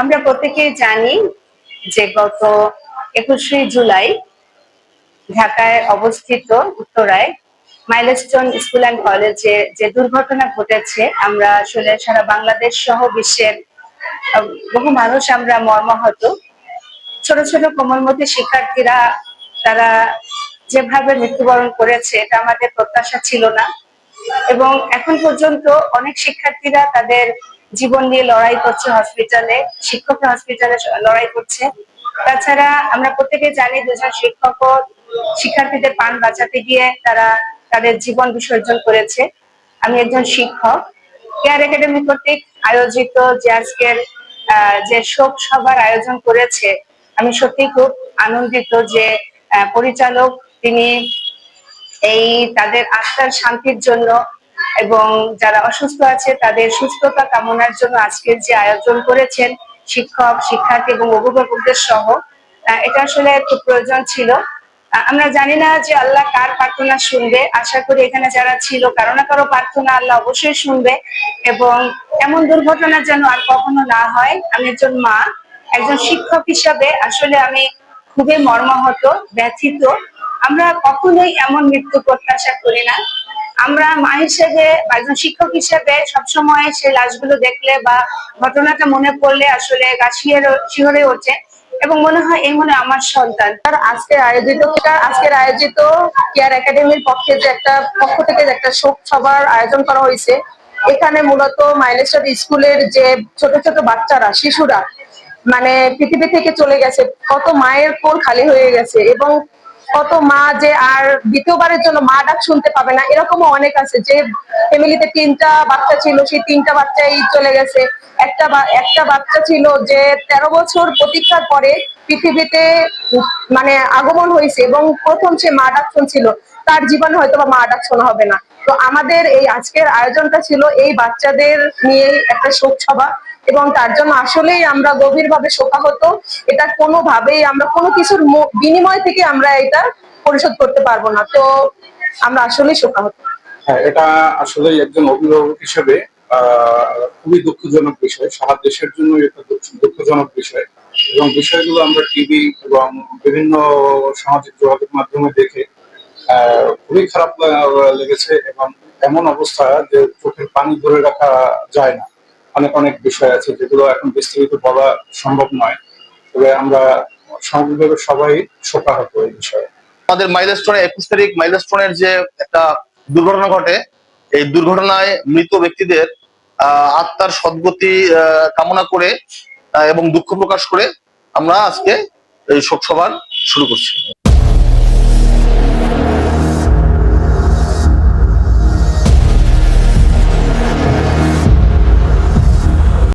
আমরা প্রত্যেকেই জানি যে গত একুশে জুলাই ঢাকায় অবস্থিত উত্তরায় মাইলস্টোন স্কুল অ্যান্ড কলেজে যে দুর্ঘটনা ঘটেছে, আমরা আসলে সারা বাংলাদেশ সহ বিশ্বের বহু মানুষ আমরা মর্মাহত। ছোট ছোট কোমলমতি শিক্ষার্থীরা তারা যেভাবে মৃত্যুবরণ করেছে, এটা আমাদের প্রত্যাশা ছিল না। এবং এখন পর্যন্ত অনেক শিক্ষার্থীরা তাদের জীবন নিয়ে লড়াই করছে হসপিটালে শিক্ষক হসপিটালে লড়াই করছে। তাছাড়া আমরা প্রত্যেকে জানি দুজন শিক্ষকও শিক্ষার্থীদের পান বাঁচাতে গিয়ে তারা তাদের জীবন বিসর্জন করেছে। আমি একজন শিক্ষক। কেয়ার একাডেমি কর্তৃক আয়োজিত যে আজকের যে শোক সভার আয়োজন করেছে, আমি সত্যি খুব আনন্দিত যে পরিচালক তিনি এই তাদের আত্মার শান্তির জন্য এবং যারা অসুস্থ আছে, তাদের সুস্থতা কামনার জন্য আজকের যে আয়োজন করেছেন শিক্ষক, শিক্ষার্থী এবং অভিভাবকদের সহ এটা আসলে খুব প্রয়োজন ছিল। আমরা জানি না যে আল্লাহ কার প্রার্থনা শুনবে। আশা করি এখানে যারা ছিল, কারও না কারও প্রার্থনা আল্লাহ অবশ্যই শুনবে এবং এমন দুর্ঘটনা যেন আর কখনো না হয়। আমি একজন মা, একজন শিক্ষক হিসাবে আসলে আমি খুবই মর্মাহত, ব্যথিত। আমরা কখনোই এমন মৃত্যু প্রত্যাশা করি না। আমরা মা হিসেবে একজন শিক্ষক হিসেবে সবসময় সেই লাশগুলো দেখলে বা ঘটনাটা মনে পড়লে আসলে গা শিহরে- ওঠে এবং মনে হয় এই মনে আমার সন্তান। আর আজকে আয়োজিত, আজকের আয়োজিত কেয়ার একাডেমির পক্ষে যে একটা, পক্ষ থেকে যে একটা শোক সভার আয়োজন করা হয়েছে, এখানে মূলত মাইলেস্টার স্কুলের যে ছোট ছোট বাচ্চারা, শিশুরা মানে পৃথিবী থেকে চলে গেছে, কত মায়ের কোল খালি হয়ে গেছে এবং কত মা যে আর দ্বিতীয়বারের জন্য মা ডাক শুনতে পাবে না, এরকমও অনেক আছে যে ফ্যামিলিতে তিনটা বাচ্চা ছিল, সেই তিনটা বাচ্চাই চলে গেছে। একটা একটা বাচ্চা ছিল যে তেরো বছর প্রতীক্ষার পরে পৃথিবীতে মানে আগমন হয়েছে এবং প্রথম সে মা ডাক শুনছিল। তার জীবনে হয়তো বা মা ডাক শোনা হবে না। তো আমাদের এই আজকের আয়োজনটা ছিল এই বাচ্চাদের নিয়ে একটা শোক সভা। এবং তার জন্য আসলেই আমরা গভীরভাবে শোকাহত। এটা কোনোভাবেই আমরা কোনো কিছুর বিনিময় থেকে আমরা এটা পরিশোধ করতে পারব না। তো আমরা আসলেই শোকাহত। হ্যাঁ এটা আসলে একজন অভিভাবক হিসেবে খুবই দুঃখজনক বিষয়। সারা দেশের জন্য এটা দুঃখজনক বিষয়। এবং বিষয়গুলো আমরা টিভি এবং বিভিন্ন সামাজিক যোগাযোগ মাধ্যমে দেখে খুবই খারাপ লেগেছে এবং এমন অবস্থা যে চোখের পানি ধরে রাখা যায় না। অনেক অনেক বিষয় আছে যেগুলো এখন বিস্তারিত বলা সম্ভব নয়। তবে আমরা সামগ্রিকভাবে সবাই শোকাহত এই বিষয়ে। আমাদের মাইলস্টোনে, একুশ তারিখ মাইলস্টোনের যে একটা দুর্ঘটনা ঘটে, এই দুর্ঘটনায় মৃত ব্যক্তিদের আত্মার সদ্গতি কামনা করে এবং দুঃখ প্রকাশ করে আমরা আজকে এই শোক সভা শুরু করছি।